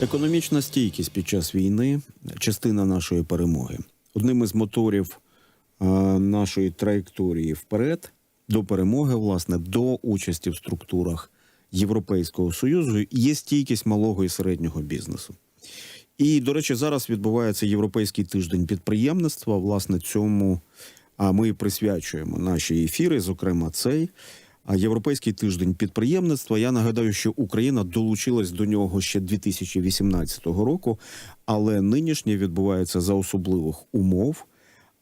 Економічна стійкість під час війни частина нашої перемоги. Одним із моторів е, нашої траєкторії вперед до перемоги, власне, до участі в структурах Європейського союзу є стійкість малого і середнього бізнесу. І, до речі, зараз відбувається європейський тиждень підприємництва. Власне, цьому ми присвячуємо наші ефіри, зокрема цей. Європейський тиждень підприємництва. Я нагадаю, що Україна долучилась до нього ще 2018 року, але нинішнє відбувається за особливих умов.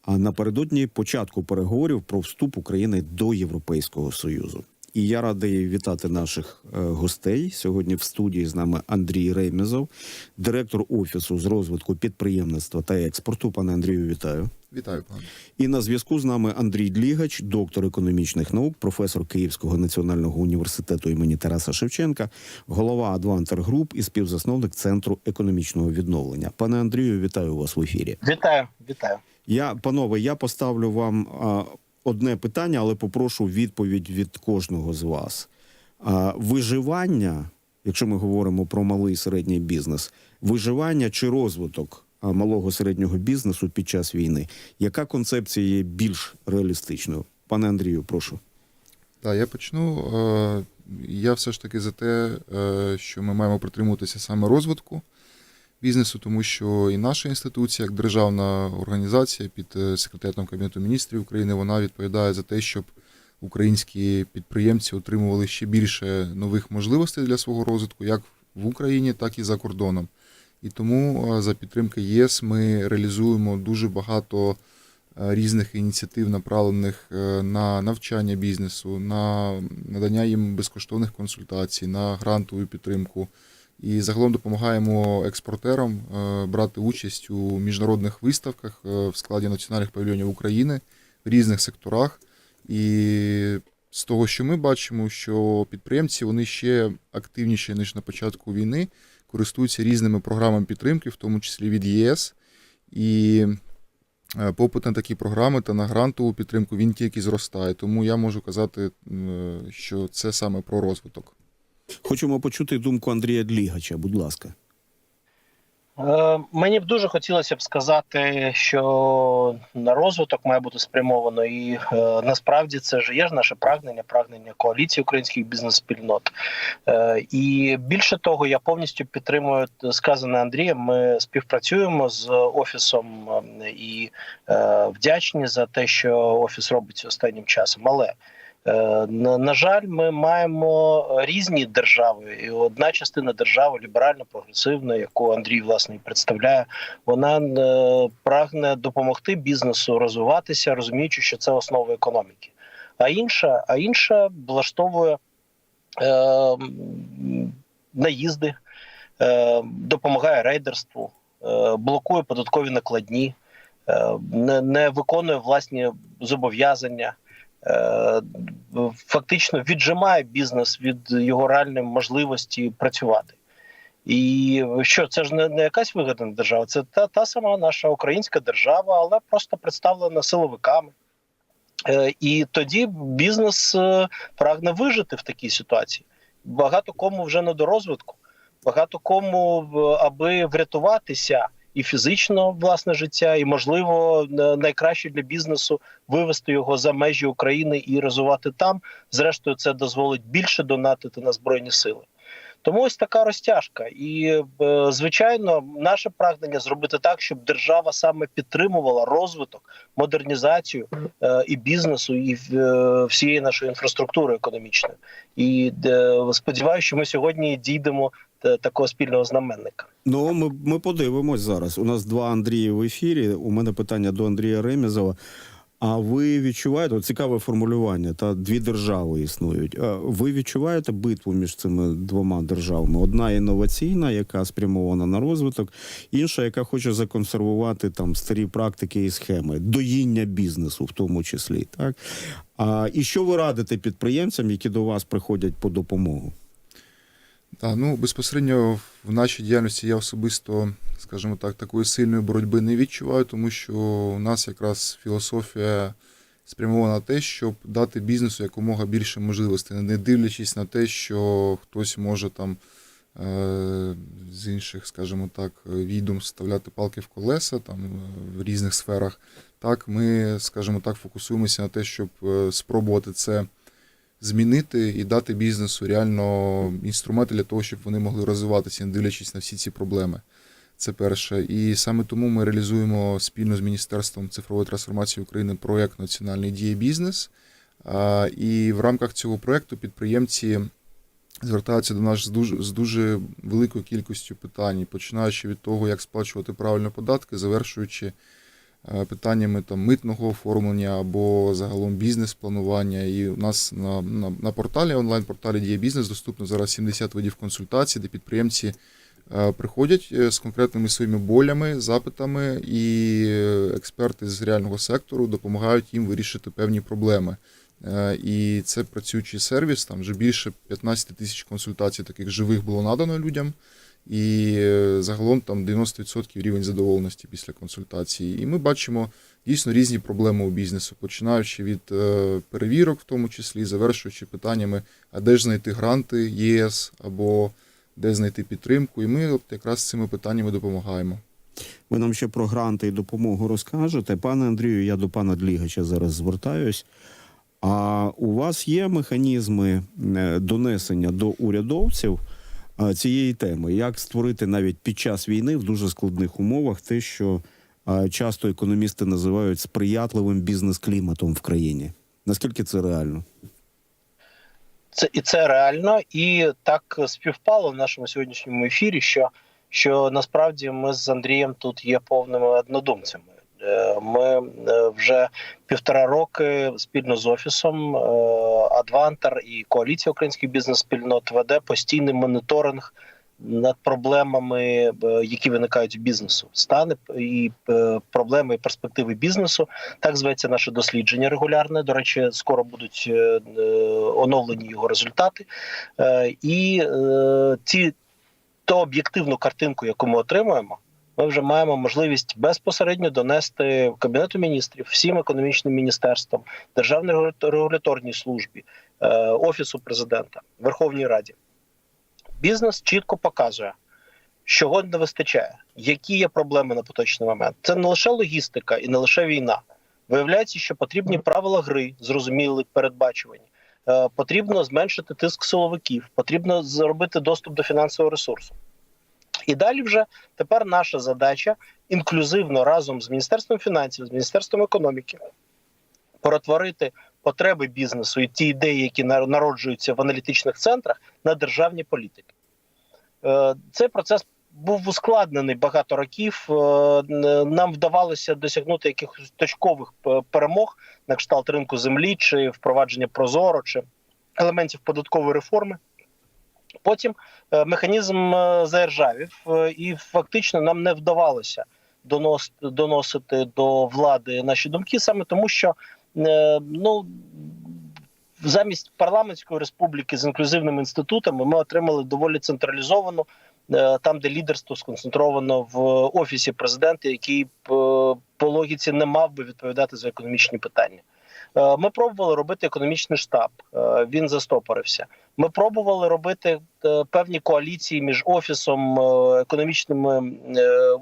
А напередодні початку переговорів про вступ України до Європейського союзу. І я радий вітати наших е, гостей. Сьогодні в студії з нами Андрій Ремезов, директор офісу з розвитку підприємництва та експорту. Пане Андрію, вітаю. Вітаю, пане. І на зв'язку з нами Андрій Длігач, доктор економічних наук, професор Київського національного університету імені Тараса Шевченка, голова Адвантер Груп і співзасновник Центру економічного відновлення. Пане Андрію, вітаю вас в ефірі. Вітаю, вітаю. Я, панове, я поставлю вам одне питання, але попрошу відповідь від кожного з вас. А, виживання, якщо ми говоримо про малий і середній бізнес, виживання чи розвиток малого середнього бізнесу під час війни, яка концепція є більш реалістичною? Пане Андрію, прошу. Так, я почну. Е, Я все ж таки за те, е, що ми маємо притримуватися саме розвитку бізнесу, тому що і наша інституція, як державна організація під е, Кабінету міністрів України, вона відповідає за те, щоб українські підприємці отримували ще більше нових можливостей для свого розвитку, як в Україні, так і за кордоном. І тому е, за підтримки ЄС ми реалізуємо дуже багато е, різних ініціатив, направлених на навчання бізнесу, на надання їм безкоштовних консультацій, на грантову підтримку. І загалом допомагаємо експортерам е, брати участь у міжнародних виставках е, в складі національних павільйонів України в різних секторах. І з того, що ми бачимо, що підприємці вони ще активніші ніж на початку війни, користуються різними програмами підтримки, в тому числі від ЄС. І е, попит на такі програми та на грантову підтримку він тільки зростає. Тому я можу казати, що це саме про розвиток. Хочемо почути думку Андрія Длігача. Будь ласка. Е, мені б дуже хотілося б сказати, що на розвиток має бути спрямовано, і е, насправді це ж є ж наше прагнення, прагнення коаліції українських бізнес-спільнот. Е, і більше того, я повністю підтримую сказане Андрієм. Ми співпрацюємо з офісом е, і е, вдячні за те, що офіс робить останнім часом. Але На, на жаль, ми маємо різні держави, і одна частина держави ліберально прогресивна, яку Андрій власне представляє, вона е, прагне допомогти бізнесу розвиватися, розуміючи, що це основа економіки. А інша, а інша влаштовує е, наїзди, е, допомагає рейдерству, е, блокує податкові накладні, е, не, не виконує власні зобов'язання. Е, фактично віджимає бізнес від його реальної можливості працювати. І що це ж не, не якась вигадана держава, це та, та сама наша українська держава, але просто представлена силовиками. Е, і тоді бізнес е, прагне вижити в такій ситуації. Багато кому вже не до розвитку, багато кому, аби врятуватися і фізично власне життя, і можливо на- найкраще для бізнесу вивести його за межі України і розвивати там. Зрештою, це дозволить більше донатити на збройні сили. Тому ось така розтяжка, і е, звичайно, наше прагнення зробити так, щоб держава саме підтримувала розвиток, модернізацію е, і бізнесу, і е, всієї нашої інфраструктури економічної. І сподіваюся, що ми сьогодні дійдемо такого спільного знаменника. Ну, ми, ми подивимось зараз. У нас два Андрії в ефірі. У мене питання до Андрія Ремезова. А ви відчуваєте от цікаве формулювання? Та дві держави існують. А Ви відчуваєте битву між цими двома державами? Одна інноваційна, яка спрямована на розвиток, інша, яка хоче законсервувати там старі практики і схеми, доїння бізнесу, в тому числі. Так а і що ви радите підприємцям, які до вас приходять по допомогу? Так, ну безпосередньо в нашій діяльності я особисто, скажімо так, такої сильної боротьби не відчуваю, тому що у нас якраз філософія спрямована на те, щоб дати бізнесу якомога більше можливостей, не дивлячись на те, що хтось може там е, з інших, скажімо так, відомств вставляти палки в колеса там е, в різних сферах. Так, ми, скажімо так, фокусуємося на те, щоб е, спробувати це змінити і дати бізнесу реально інструменти для того, щоб вони могли розвиватися, не дивлячись на всі ці проблеми. Це перше. І саме тому ми реалізуємо спільно з Міністерством цифрової трансформації України проєкт Національний діє бізнес. І в рамках цього проєкту підприємці звертаються до нас з дуже, з дуже великою кількістю питань, починаючи від того, як сплачувати правильно податки, завершуючи питаннями там, митного оформлення або загалом бізнес-планування. І у нас на, на, на порталі, онлайн-порталі Дія Бізнес доступно зараз 70 видів консультацій, де підприємці е, приходять е, з конкретними своїми болями, запитами, і е, експерти з реального сектору допомагають їм вирішити певні проблеми. Е, І це працюючий сервіс. Там вже більше 15 тисяч консультацій таких живих було надано людям. І е, загалом там 90% рівень задоволеності після консультації. І ми бачимо дійсно різні проблеми у бізнесу, починаючи від е, перевірок, в тому числі, завершуючи питаннями, а де ж знайти гранти ЄС або де знайти підтримку. І ми от якраз цими питаннями допомагаємо. Ви нам ще про гранти і допомогу розкажете. Пане Андрію, я до пана Длігача зараз звертаюсь. А у вас є механізми е, донесення до урядовців цієї теми? Як створити навіть під час війни в дуже складних умовах те, що е, часто економісти називають сприятливим бізнес-кліматом в країні? Наскільки це реально? Це і це реально, і так співпало в нашому сьогоднішньому ефірі, що, що насправді ми з Андрієм тут є повними однодумцями. Е, Ми е, вже півтора роки спільно з офісом е, Адвантер і коаліція українських бізнес-спільнот веде постійний моніторинг над проблемами, е, які виникають в бізнесу, стани і е, проблеми і перспективи бізнесу. Так зветься наше дослідження регулярне. До речі, скоро будуть оновлені його результати. І ці ту об'єктивну картинку, яку ми отримуємо, ми вже маємо можливість безпосередньо донести кабінету міністрів, всім економічним міністерствам, державній регуляторній службі, е, офісу президента, Верховній Раді. Бізнес чітко показує, чого не вистачає, які є проблеми на поточний момент. Це не лише логістика і не лише війна. Виявляється, що потрібні правила гри, зрозуміли, передбачувані. Е, Потрібно зменшити тиск силовиків, потрібно зробити доступ до фінансового ресурсу. І далі вже тепер наша задача інклюзивно разом з Міністерством фінансів, з Міністерством економіки перетворити потреби бізнесу і ті ідеї, які на- народжуються в аналітичних центрах, на державні політики. Е, Цей процес був ускладнений багато років. Е, Нам вдавалося досягнути якихось точкових перемог на кшталт ринку землі, чи впровадження прозоро, чи елементів податкової реформи. Потім е, механізм е, заіржавів, е, і фактично нам не вдавалося донос, доносити до влади наші думки, саме тому, що ну. Замість парламентської республіки з інклюзивними інститутами ми отримали доволі централізовану, там де лідерство сконцентровано в офісі президента, який по логіці не мав би відповідати за економічні питання. Е, Ми пробували робити економічний штаб. е, Він застопорився. Ми пробували робити е, певні коаліції між офісом, економічним,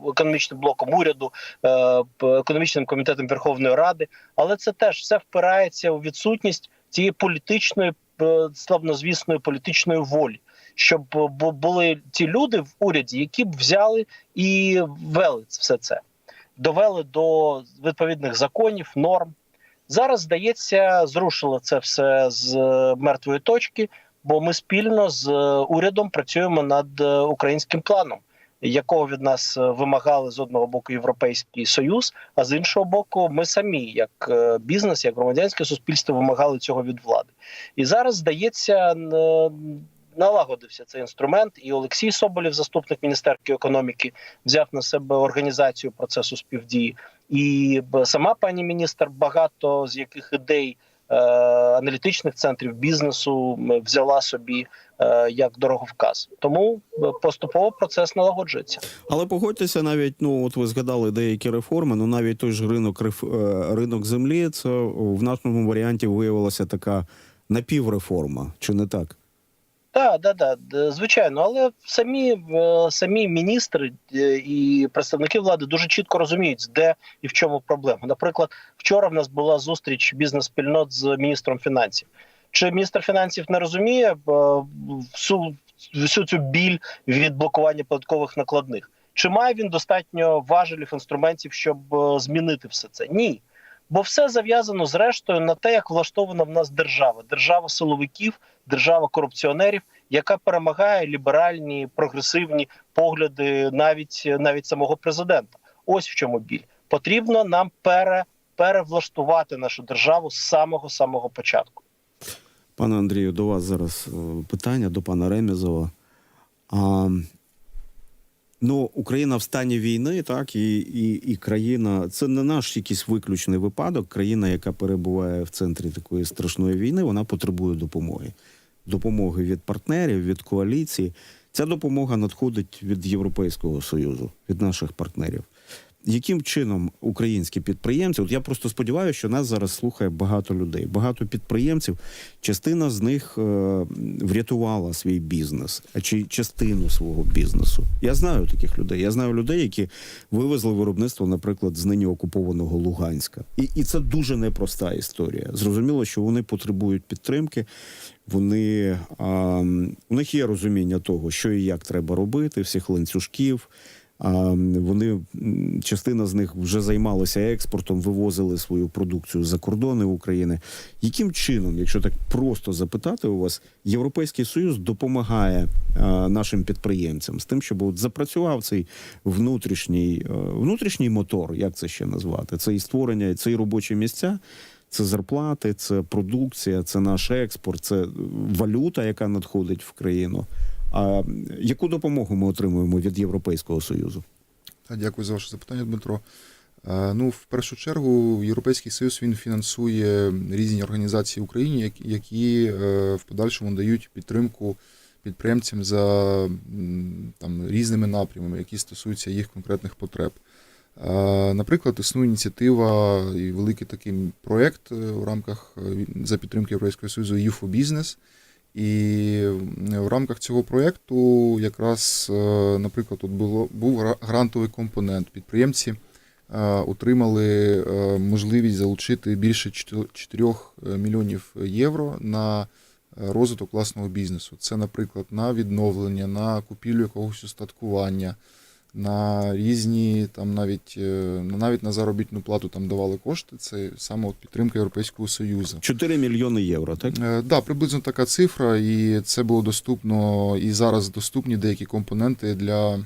економічним блоком уряду, економічним комітетом Верховної Ради, але це теж все впирається у відсутність цієї політичної, славнозвісної політичної волі. Щоб були ті люди в уряді, які б взяли і ввели все це, довели до відповідних законів, норм. Зараз, здається, зрушило це все з е, мертвої точки, бо ми спільно з е, урядом працюємо над е, українським планом, якого від нас вимагали з одного боку Європейський Союз, а з іншого боку, ми самі, як бізнес, як громадянське суспільство, вимагали цього від влади. І зараз здається. Налагодився цей інструмент, і Олексій Соболєв, заступник міністерки економіки, взяв на себе організацію процесу співдії. І сама пані міністр багато з яких ідей е, аналітичних центрів бізнесу взяла собі е, як дороговказ. Тому е, поступово процес налагоджується. Але погодьтеся, навіть ну от ви згадали деякі реформи. Ну навіть той ж ринок е, ринок землі, це в нашому варіанті виявилася така напівреформа, чи не так? Так, да, да, д- звичайно, але самі, е, самі міністри е, і представники влади дуже чітко розуміють, де і в чому проблема. Наприклад, вчора в нас була зустріч бізнес-спільнот з міністром фінансів. Чи міністр фінансів не розуміє е, всю, всю цю біль від блокування податкових накладних? Чи має він достатньо важелів інструментів, щоб змінити все це? Ні. Бо все зав'язано зрештою на те, як влаштована в нас держава, держава силовиків, держава корупціонерів, яка перемагає ліберальні прогресивні погляди навіть навіть самого президента. Ось в чому біль. Потрібно нам пере, перевлаштувати нашу державу з самого самого початку. Пане Андрію, до вас зараз е, питання до пана Ремізова. А, ну, Україна в стані війни, так, і, і, і країна, це не наш якийсь виключний випадок. Країна, яка перебуває в центрі такої страшної війни, вона потребує допомоги. Допомоги від партнерів, від коаліції. Ця допомога надходить від Європейського Союзу, від наших партнерів. Яким чином українські підприємці? От я просто сподіваюся, що нас зараз слухає багато людей, багато підприємців. Частина з них е, врятувала свій бізнес, а чи частину свого бізнесу. Я знаю таких людей. Я знаю людей, які вивезли виробництво, наприклад, з нині окупованого Луганська. І, і це дуже непроста історія. Зрозуміло, що вони потребують підтримки. Вони а, у них є розуміння того, що і як треба робити, всіх ланцюжків. А вони частина з них вже займалися експортом, вивозили свою продукцію за кордони України. Яким чином, якщо так просто запитати у вас, Європейський Союз допомагає нашим підприємцям з тим, щоб от запрацював цей внутрішній, е, внутрішній мотор, як це ще назвати? Це і створення, це і робочі місця. Це зарплати, це продукція, це наш експорт, це валюта, яка надходить в країну. А яку допомогу ми отримуємо від Європейського Союзу? Дякую за ваше запитання, Дмитро. Е, Ну, в першу чергу, Європейський Союз він фінансує різні організації в Україні, які- е, в подальшому дають підтримку підприємцям за там, різними напрямами, які стосуються їх конкретних потреб. Е, Наприклад, існує ініціатива і великий такий проєкт в рамках за підтримки Європейського Союзу «Youth for Business». І е, в рамках цього проєкту якраз, е, наприклад, тут було, був грантовий компонент. Підприємці е, отримали можливість залучити більше 4 мільйонів євро на розвиток власного бізнесу. Це, наприклад, на відновлення, на купівлю якогось устаткування, на різні там навіть е, навіть на заробітну плату там давали кошти. Це саме от підтримка Європейського Союзу. 4 мільйони євро, так? Е, Да, приблизно така цифра, і це було доступно, і зараз доступні деякі компоненти для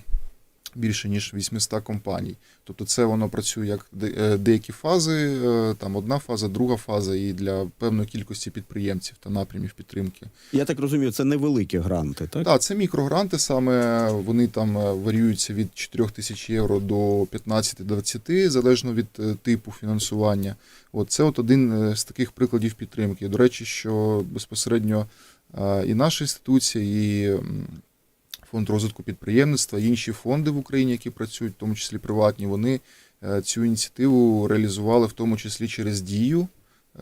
більше ніж 800 компаній. Тобто це воно працює як е, деякі фази, е, там одна фаза, друга фаза, і для певної кількості підприємців та напрямів підтримки. Я так розумію, це невеликі гранти, так? Так, це мікрогранти саме, вони там е, варіюються від 4 тисяч євро до 15-20, залежно від типу фінансування. От це от один з таких прикладів підтримки. До речі, що безпосередньо і наша інституція, і фонд розвитку підприємництва, інші фонди в Україні, які працюють, в тому числі приватні, вони е, цю ініціативу реалізували в тому числі через дію.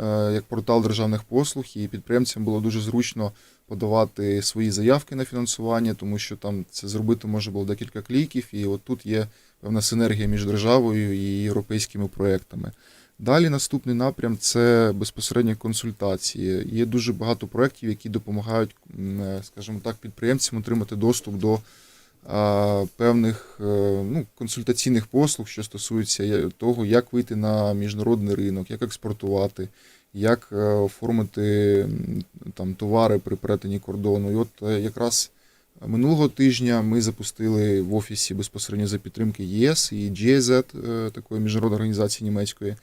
е, Як портал державних послуг, і підприємцям було дуже зручно подавати свої заявки на фінансування, тому що там це зробити може було декілька кліків, і от тут є певна синергія між державою і європейськими проектами. Далі наступний напрям це безпосередньо консультації. Є дуже багато проєктів, які допомагають, е, скажімо так, підприємцям отримати доступ до а, певних е, ну, консультаційних послуг, що стосуються того, як вийти на міжнародний ринок, як експортувати, як е, оформити там товари при перетині кордону. І от е, якраз минулого тижня ми запустили в офісі безпосередньо за підтримки ЄС і GIZ, е, такої міжнародної організації німецької, е,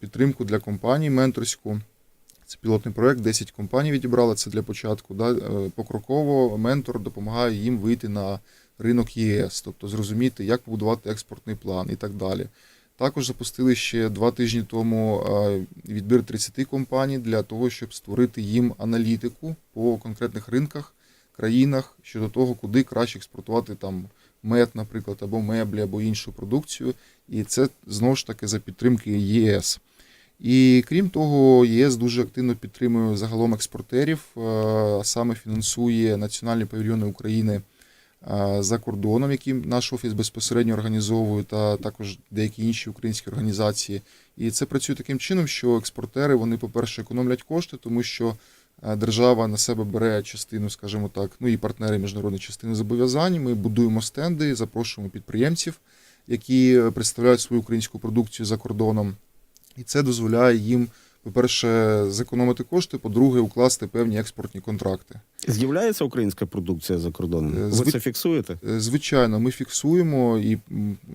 підтримку для компаній менторську. Це пілотний проект, 10 компаній відібрали це для початку. Да? Е, Покроково ментор допомагає їм вийти на ринок ЄС, тобто зрозуміти, як побудувати експортний план і так далі. Також запустили ще два тижні тому е, відбір 30 компаній для того, щоб створити їм аналітику по конкретних ринках, країнах щодо того, куди краще експортувати там мед, наприклад, або меблі, або іншу продукцію. І це знову ж таки за підтримки ЄС. І крім того, ЄС дуже активно підтримує загалом експортерів, е, а саме фінансує національні павільйони України е, за кордоном, які наш офіс безпосередньо організовує, та також деякі інші українські організації. І це працює таким чином, що експортери вони, по-перше, економлять кошти, тому що держава на себе бере частину, скажімо так, ну і партнери міжнародної частини зобов'язань. Ми будуємо стенди, запрошуємо підприємців, які представляють свою українську продукцію за кордоном. І це дозволяє їм, по-перше, зекономити кошти, по-друге, укласти певні експортні контракти. З'являється українська продукція за кордоном? Е, Ви зви- це фіксуєте? Е, Звичайно, ми фіксуємо, і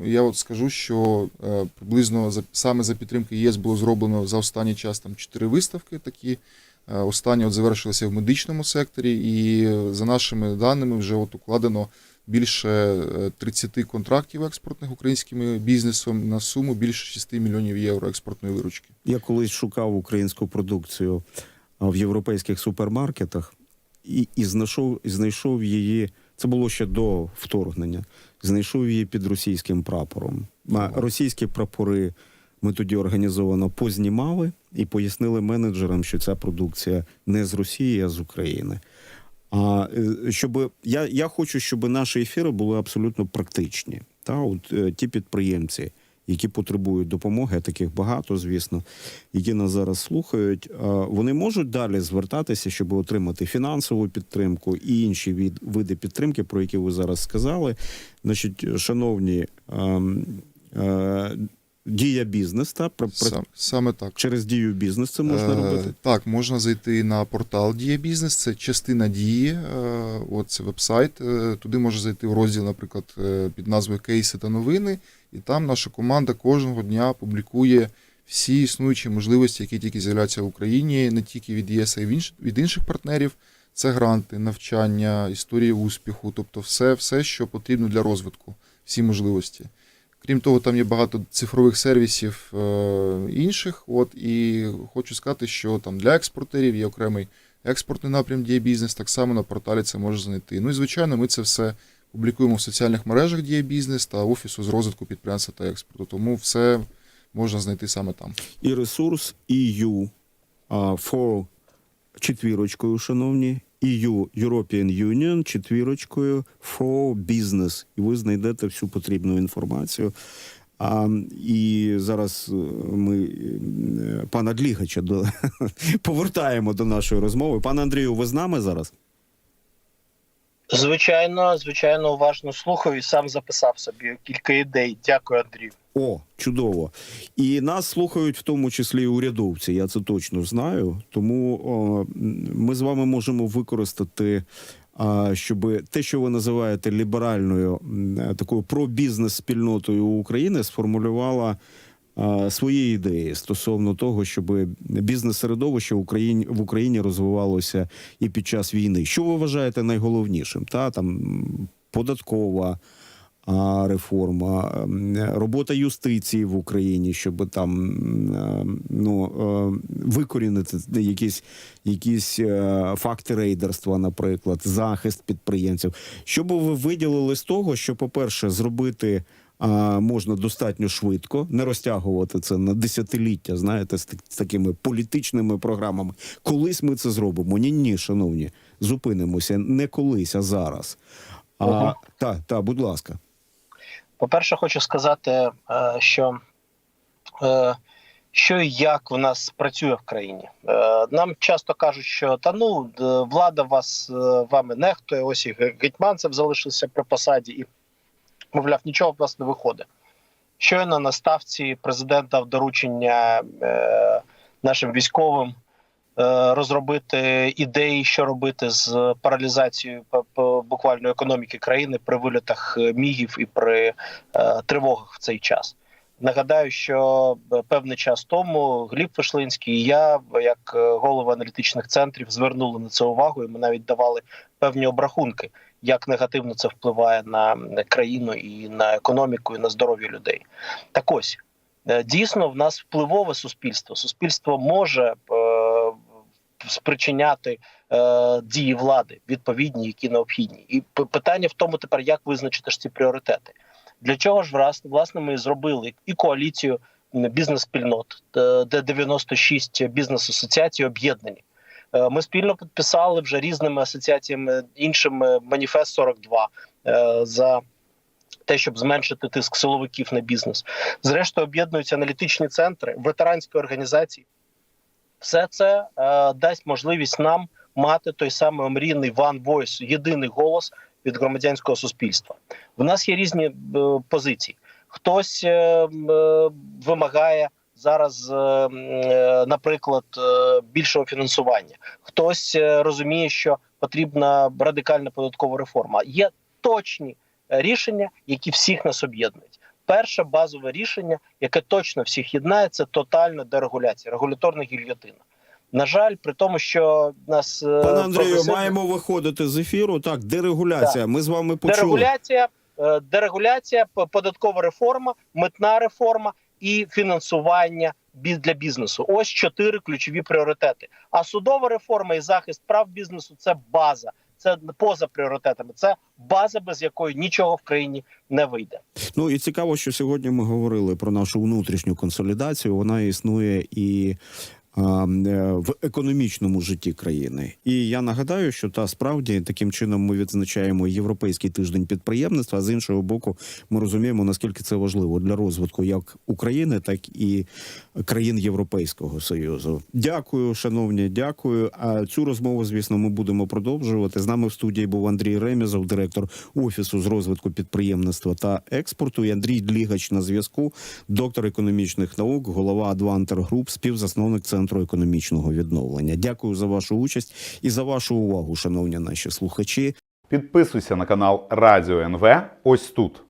я от скажу, що е, приблизно за саме за підтримки ЄС було зроблено за останній час там чотири виставки. Такі останні от завершилися в медичному секторі, і е, за нашими даними вже от укладено більше е, 30 контрактів експортних українським бізнесом на суму більше 6 мільйонів євро експортної виручки. Я колись шукав українську продукцію в європейських супермаркетах і, і знайшов, знайшов її. Це було ще до вторгнення. Знайшов її під російським прапором. Російські прапори ми тоді організовано познімали і пояснили менеджерам, що ця продукція не з Росії, а з України. А е, щоб я, я хочу, щоб наші ефіри були абсолютно практичні. Та от е, ті підприємці, які потребують допомоги, таких багато, звісно, які нас зараз слухають, вони можуть далі звертатися, щоб отримати фінансову підтримку і інші від, види підтримки, про які ви зараз сказали. Значить, шановні, ем, е, дія бізнес, та про, про- Сам, саме так. через дію бізнес це можна Е, робити. Так, можна зайти на портал Дія Бізнес, це частина дії, е, от це веб-сайт. Е, Туди можна зайти в розділ, наприклад, е, під назвою Кейси та новини, і там наша команда кожного дня публікує всі існуючі можливості, які тільки з'являються в Україні, не тільки від ЄС, а й інш- від інших партнерів. Це гранти, навчання, історії успіху, тобто все, все, що потрібно для розвитку, всі можливості. Крім того, там є багато цифрових сервісів е, інших. От і хочу сказати, що там для експортерів є окремий експортний напрям Дія Бізнес. Так само на порталі це можна знайти. Ну і звичайно, ми це все публікуємо в соціальних мережах Дія Бізнес та офісу з розвитку підприємства та експорту. Тому все можна знайти саме там. і ресурс EU for четвірочкою, шановні, EU European Union четвірочкою for business. І ви знайдете всю потрібну інформацію. А, і зараз е, ми е, пана Длігача до, повертаємо до нашої розмови. Пане Андрію, ви з нами зараз? Звичайно, звичайно, уважно слухав і сам записав собі кілька ідей. Дякую, Андрію. О, чудово. І нас слухають в тому числі і урядовці. Я це точно знаю. Тому о, ми з вами можемо використати, щоб те, що ви називаєте ліберальною такою пробізнес спільнотою України, сформулювала. Свої ідеї стосовно того, щоб бізнес-середовище в Україні в Україні розвивалося і під час війни. Що ви вважаєте найголовнішим? Та там податкова, реформа, ем, робота юстиції в Україні, щоб там ем, ну, е, викорінити якісь, якісь е, факти рейдерства, наприклад, захист підприємців. Що би ви виділили з того, що, по-перше, зробити. А можна достатньо швидко не розтягувати це на десятиліття, знаєте, з, такими політичними програмами. Колись ми це зробимо. Ні, ні, шановні, зупинимося не колись, а зараз. А, Ага. та, та, будь ласка. По-перше, хочу сказати, е, що, е, що і як в нас працює в країні. Е, Нам часто кажуть, що та ну влада вас вами нехтує, ось і гетьманцев залишився при посаді, і мовляв, нічого в вас не виходить. Щойно на ставці президент дав доручення е, нашим військовим. е, Розробити ідеї, що робити з паралізацією буквально економіки країни при вильотах е, мігів і при е, тривогах в цей час. Нагадаю, що е, певний час тому Гліб Вишлинський і я, як е, голови аналітичних центрів, звернули на це увагу, і ми навіть давали певні обрахунки, як негативно це впливає на країну і на економіку, і на здоров'я людей. Так ось е, дійсно в нас впливове суспільство. Суспільство може е, спричиняти е, дії влади відповідні, які необхідні. І питання в тому тепер, як визначити ж ці пріоритети. Для чого ж власне, власне ми зробили і коаліцію бізнес-спільнот, е, де 96 бізнес-асоціацій об'єднані. Е, Ми спільно підписали вже різними асоціаціями іншими маніфест 42 е, за те, щоб зменшити тиск силовиків на бізнес. Зрештою, об'єднуються аналітичні центри, ветеранські організації. Все це е, дасть можливість нам мати той самий омрійний One Voice, єдиний голос від громадянського суспільства. В нас є різні е, позиції. Хтось е, е, вимагає зараз, е, е, наприклад, е, більшого фінансування. Хтось розуміє, що потрібна радикальна податкова реформа. Є точні рішення, які всіх нас об'єднують. Перше базове рішення, яке точно всіх єднає, це тотальна дерегуляція, регуляторна гільйотина. На жаль, при тому, що нас Пане Андрію, прогресивні- маємо виходити з ефіру. Так, дерегуляція. Ми з вами почули. дерегуляція, дерегуляція, податкова реформа, митна реформа і фінансування для бізнесу. Ось чотири ключові пріоритети. А судова реформа і захист прав бізнесу це база. Це поза пріоритетами. Це база, без якої нічого в країні не вийде. Ну і цікаво, що сьогодні ми говорили про нашу внутрішню консолідацію. Вона існує і в економічному житті країни. І я нагадаю, що та справді таким чином ми відзначаємо європейський тиждень підприємництва. А з іншого боку, ми розуміємо наскільки це важливо для розвитку як України, так і країн Європейського союзу. Дякую, шановні, дякую. А цю розмову, звісно, ми будемо продовжувати. З нами в студії був Андрій Ремізов, директор офісу з розвитку підприємництва та експорту. І Андрій Длігач на зв'язку, доктор економічних наук, голова Адвантер Груп, співзасновник центру економічного відновлення. Дякую за вашу участь і за вашу увагу, шановні наші слухачі. Підписуйся на канал Радіо НВ ось тут.